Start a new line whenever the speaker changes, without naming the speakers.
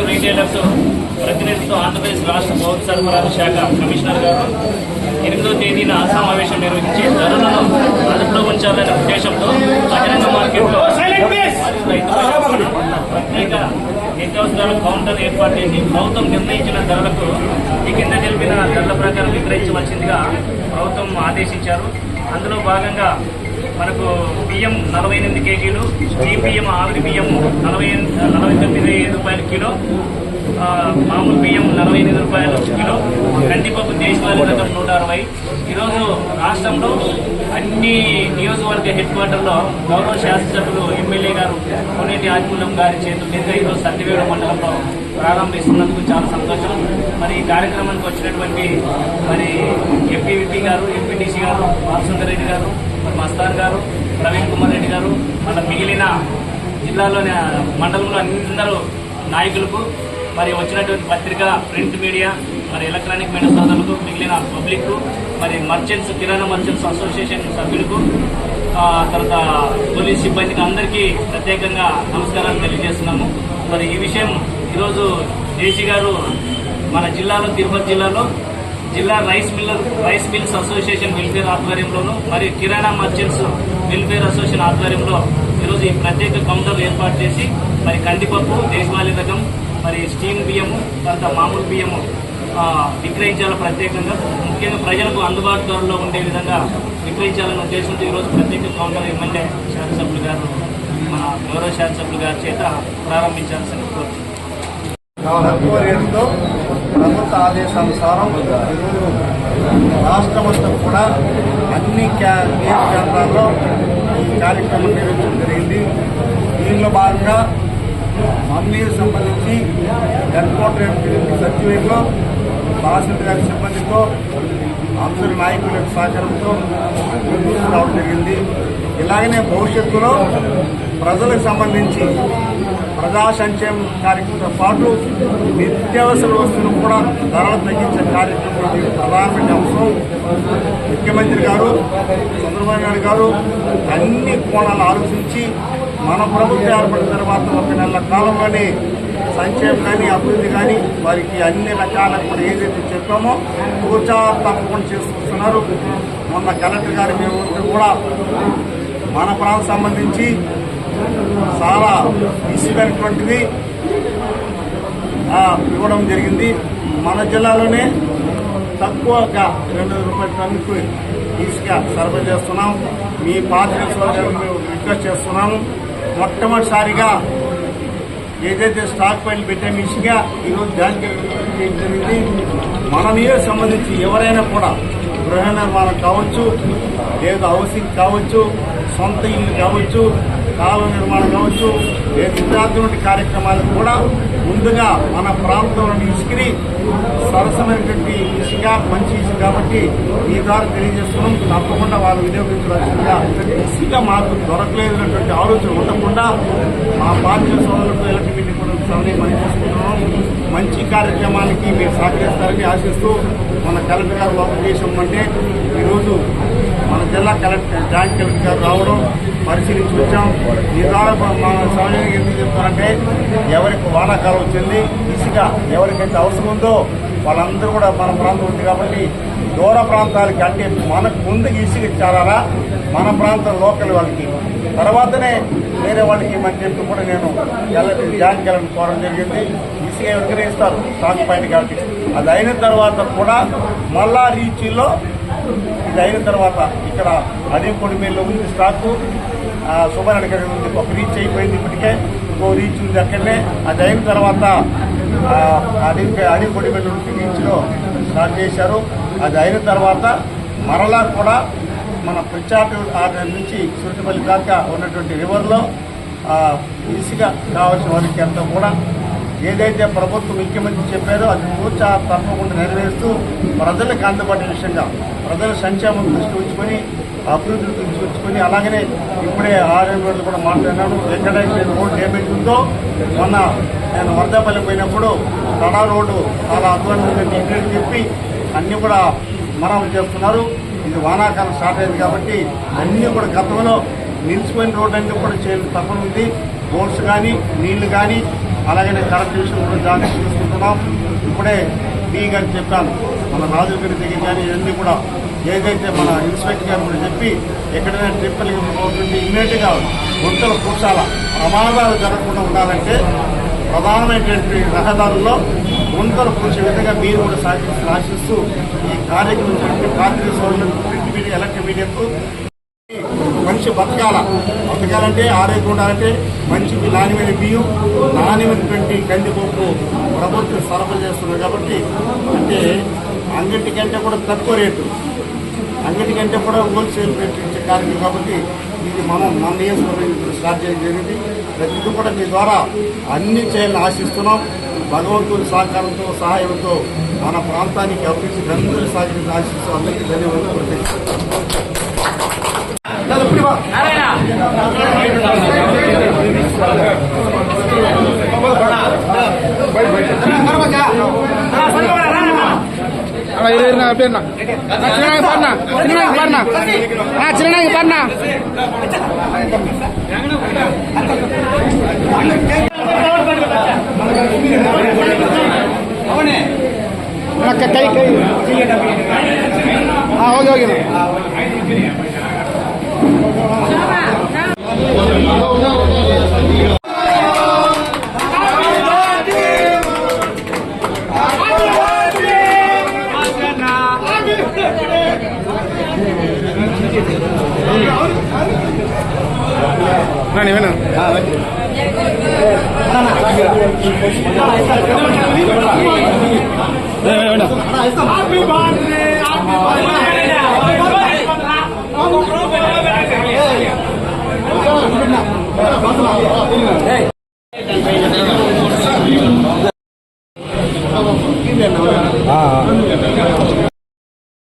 మరియు రీటైలర్స్ ప్రతినిధులతో ఆంధ్రప్రదేశ్ రాష్ట్ర పౌర సరఫరాల శాఖ కమిషనర్ గారు ఎనిమిదో తేదీన సమావేశం నిర్వహించి ధరలను అదుపులో ఉంచాలనే ఉద్దేశంతో బహిరంగ మార్కెట్లో ప్రత్యేక నిత్యావసరాల కౌంటర్ ఏర్పాటు చేసి ప్రభుత్వం నిర్ణయించిన ధరలకు ఈ కింద తెలిపిన ధరల ప్రకారం విక్రయించవలసిందిగా ప్రభుత్వం ఆదేశించారు. అందులో భాగంగా మనకు బియ్యం నలభై ఎనిమిది కేజీలు ఈ బియ్యం ఆవిరి బియ్యం నలభై నలభై తొమ్మిది రూపాయల కిలో మామూలు బియ్యం నలభై ఎనిమిది రూపాయలు కిలో కందిపప్పు దేశవాళీ రకం నూట అరవై. ఈరోజు రాష్ట్రంలో అన్ని నియోజకవర్గ హెడ్ క్వార్టర్లో గౌరవ శాసనసభ్యులు ఎమ్మెల్యే గారు కొనేటి ఆదిమూలం గారి చేతుల మీదుగా ఈరోజు సత్యవేడ మండలంలో ప్రారంభిస్తున్నందుకు చాలా సంతోషం. మరి ఈ కార్యక్రమానికి వచ్చినటువంటి మరి ఎంపీవీపీ గారు ఎంపీటీసీ గారు బాలసుందర్ రెడ్డి గారు మరి మస్తాన్ గారు ప్రవీణ్ కుమార్ రెడ్డి గారు మన మిగిలిన జిల్లాలోని మండలంలో అందరూ నాయకులకు మరి వచ్చినటువంటి పత్రిక ప్రింట్ మీడియా మరి ఎలక్ట్రానిక్ మీడియా సోదరులకు మిగిలిన పబ్లిక్ మరి మర్చెంట్స్ కిరాణా మర్చెంట్స్ అసోసియేషన్ సభ్యులకు తర్వాత పోలీస్ సిబ్బందికి అందరికీ ప్రత్యేకంగా నమస్కారాలు తెలియజేస్తున్నాము. మరి ఈ విషయం ఈరోజు జేసీ గారు మన జిల్లాలో తిరుపతి జిల్లాలో జిల్లా rice miller rice mills association welfare ఆధ్వర్యంలోను మరియు కిరాణా మర్చెంట్స్ వెల్ఫేర్ అసోసియేషన్ ఆధ్వర్యంలో ఈరోజు ఈ ప్రత్యేక కౌంటర్ ఏర్పాటు చేసి మరి కందిపప్పు దేశవాళీ రకం మరి స్టీమ్ బియ్యము తర్వాత మామూలు బియ్యము విక్రయించాల ప్రత్యేకంగా. ముఖ్యంగా ప్రజలకు అందుబాటు ధరలో ఉండే విధంగా విక్రయించాలనే ఉద్దేశంతో ఈరోజు ప్రత్యేక కౌంటర్ ఎమ్మెల్యే శాసనసభ్యులు గారు మన గౌరవ శాసనసభ్యులు గారి చేత ప్రారంభించాల్సిన కోరుతున్నాను
ప్రభుత్వ ఆదేశానుసారం రాష్ట్రం మొత్తం కూడా అన్ని క్యా కేంద్రాల్లో ఈ కార్యక్రమం నిర్వహించడం జరిగింది. దీనిలో భాగంగా మమ్మీకి సంబంధించి హెడ్ క్వార్టర్ సచివేట్లో తహసీల్దార్ గారి సిబ్బందితో అందరి నాయకుల యొక్క సహకారంతో రావడం జరిగింది. ఇలాగనే భవిష్యత్తులో ప్రజలకు సంబంధించి ప్రజా సంక్షేమ కార్యక్రమంతో పాటు నిత్యావసర వస్తువులు కూడా ధరలు తగ్గించే కార్యక్రమం ప్రధానమైన అవసరం ముఖ్యమంత్రి గారు చంద్రబాబు నాయుడు గారు అన్ని కోణాలు ఆలోచించి మన ప్రభుత్వం ఏర్పడిన తర్వాత ఒక నెల కాలంలోనే సంక్షేమం కానీ అభివృద్ధి కానీ వారికి అన్ని రకాల కూడా ఏదైతే చెప్పామో కూర్చా తప్పకుండా చేసుకుంటున్నారు. మొన్న కలెక్టర్ గారి మేము కూడా మన ప్రాంతం సంబంధించి చాలా ఇసుకైనటువంటిది ఇవ్వడం జరిగింది. మన జిల్లాలోనే తక్కువగా రెండు వేల రూపాయల టన్నుకు ఇసుక సరఫరా చేస్తున్నాం. మీ పాత్ర సోదరులకు మేము రిక్వెస్ట్ చేస్తున్నాము. మొట్టమొదటిసారిగా ఏదైతే స్టాక్ పైన పెట్టాం ఇసుక ఈరోజు దానికి జరిగింది. మన సంబంధించి ఎవరైనా కూడా గృహ నిర్మాణం కావచ్చు లేదా హౌసింగ్ కావచ్చు సొంత ఇల్లు కావచ్చు కాలువ నిర్మాణం కావచ్చు లేదా కార్యక్రమాలు కూడా ముందుగా మన ప్రాంతంలోని ఇసుకని సరసమైనటువంటి ఇసుక మంచి ఇసుక కాబట్టి ఈ ద్వారా తెలియజేస్తున్నాం. తప్పకుండా వాళ్ళు వినియోగించవలసిందిగా ఇసుక మాకు దొరకలేదు అన్నటువంటి ఆలోచన ఉండకుండా మా పార్టీ సోదరులతో ఎలాంటి మీటింగ్ కూడా సమయం మనం చేసుకుంటున్నాం. మంచి కార్యక్రమానికి మీరు సహకరిస్తారని ఆశిస్తూ మన కలెక్టర్ గారు లోపల చేసాం అంటే ఈరోజు మన జిల్లా కలెక్టర్ జాయింట్ కలెక్టర్ గారు రావడం పరిశీలించి వచ్చాం. ఈ ద్వారా మన సమయం ఎందుకు చెప్తారంటే ఎవరికి వానాకాలం వచ్చింది ఇసుక ఎవరికైతే అవసరం ఉందో వాళ్ళందరూ కూడా మన ప్రాంతం ఉంది కాబట్టి దూర ప్రాంతాలకి అంటే మనకు ముందు ఇసుక చాలారా మన ప్రాంతం లోకల్ వాళ్ళకి. తర్వాతనే వేరే వాళ్ళకి ఇమ్మని చెప్పి కూడా నేను కలెక్టర్ కలెక్టర్ కోరడం జరిగింది. ఇసుక ఎవరికైనా ఇస్తారు స్టాక్ పాయింట్ కాబట్టి. అది అయిన తర్వాత కూడా మళ్ళా రీచ్లో ఇది అయిన తర్వాత ఇక్కడ అదే పొడి మీలో ఉంది స్టాకు. సుబ్బారెడ్డి ఉంది ఒక రీచ్ అయిపోయింది ఇప్పటికే. ఇంకో రీచ్ ఉంది అక్కడనే. అది అయిన తర్వాత అదే అడి మీద నుంచి రీచ్లో స్టార్ట్ చేశారు. అది అయిన తర్వాత మరలా కూడా మన ప్రచార్ ఆర్డర్ నుంచి సురటిపల్లి దాకా ఉన్నటువంటి రివర్లో ఇసుక కావాల్సిన వారికి అంతా కూడా ఏదైతే ప్రభుత్వం ముఖ్యమంత్రి చెప్పారో అది పూర్తి తప్పకుండా నెరవేరుస్తూ ప్రజలకు అందుబాటు విషయంగా ప్రజల సంక్షేమం దృష్టి ఉంచుకొని అభివృద్ధి దృష్టి ఉంచుకొని అలాగనే ఇప్పుడే ఆర్ఎం రోడ్లు కూడా మాట్లాడినాను వెంకటేశ్వర రోడ్ డ్యామేజ్ ఉందో మొన్న నేను వరదాపల్లి పోయినప్పుడు తడా రోడ్డు చాలా అధ్వానం ఉందని ఇక్కడ చెప్పి అన్నీ కూడా మరమ్మతు చేస్తున్నారు. ఇది వానాకాలం స్టార్ట్ అయింది కాబట్టి అన్నీ కూడా గతంలో నిలిచిపోయిన రోడ్డు అన్నీ కూడా చేయడం తప్పనుంది. రోడ్స్ కానీ నీళ్ళు కానీ అలాగనే కరెంట్ విషయం కూడా జాగ్రత్త తీసుకుంటున్నాం ఇప్పుడే డి గారు చెప్పాను మన రాజు గారి దగ్గర కానీ ఇవన్నీ కూడా ఏదైతే మన ఇన్స్పెక్టర్ గారు కూడా చెప్పి ఎక్కడైనా ట్రిప్పులు పోతుంది ఇమ్మీడియట్గా గుంతలు కూర్చాల ప్రమాదాలు జరగకుండా ఉండాలంటే ప్రధానమైనటువంటి రహదారుల్లో గుంతలు కూర్చే విధంగా మీరు కూడా సాక్షి ఆశిస్తూ ఈ కార్యక్రమం పార్టీ సోదరులు ప్రింట్ మీడియా ఎలక్ట్రిక్ మీడియాకు మనిషి బతకాల. బతకాలంటే ఆరోగ్యం ఉండాలంటే మంచికి నాణ్యమైన బియ్యం నాణ్యమైనటువంటి కందిపప్పు ప్రభుత్వం సరఫరా చేస్తున్నారు కాబట్టి అంటే అంగటి కంటే కూడా తక్కువ రేటు. అంగటి కంటే కూడా హోల్సేల్ రేట్ ఇచ్చే కార్యక్రమం కాబట్టి ఇది మనం మన నియోజకవర్గం స్టార్ట్ చేయడం జరిగింది. ప్రతిదీ కూడా మీ ద్వారా అన్ని చేయాలని ఆశిస్తున్నాం. భగవంతుని సహకారంతో సహాయంతో మన ప్రాంతానికి అభివృద్ధి అందరూ సహకరించి ఆశిస్తూ అందరికీ ధన్యవాదాలు
அப்படின்னா. சின்னநாயகம் பாருண்ணா சின்னநாயகம் பாருண்ணா ஆ சின்னநாயகம் பாருண்ணா கை கை. రండి విను
ఆ